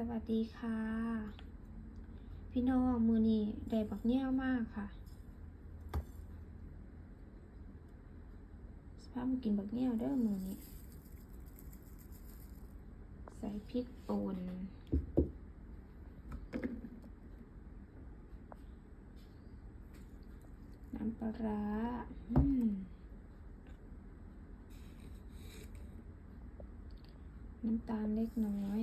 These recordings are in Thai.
สวัสดีค่ะ พี่น้องมือนี้ได้บักแง่วมากค่ะสภาพมากินบักแง่วเด้อมือนี้ใส่พริกป่นน้ำปลาร้าอืมน้ำตาลเล็กน้อย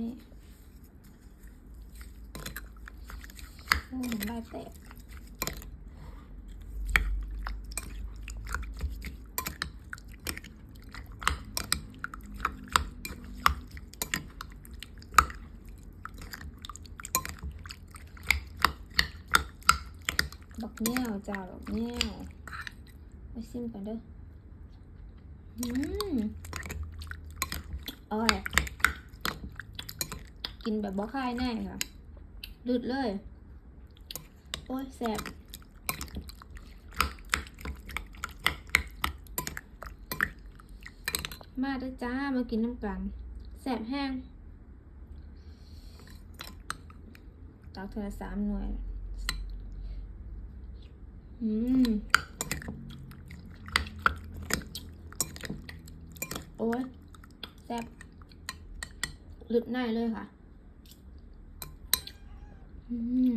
อ้น้ำลายแตกบักแง่วจ้าบักแง่วไปซิมกันเด้อ อืมอร่อย กินแบบบ่คายแน่ค่ะลืดเลย โอ้ยแสบมาด้จ้า มากินน้ำกัน แสบแห้งตักเธอสามหน่วย อืม โอ้ยแสบหลุดในเลยค่ะ อืม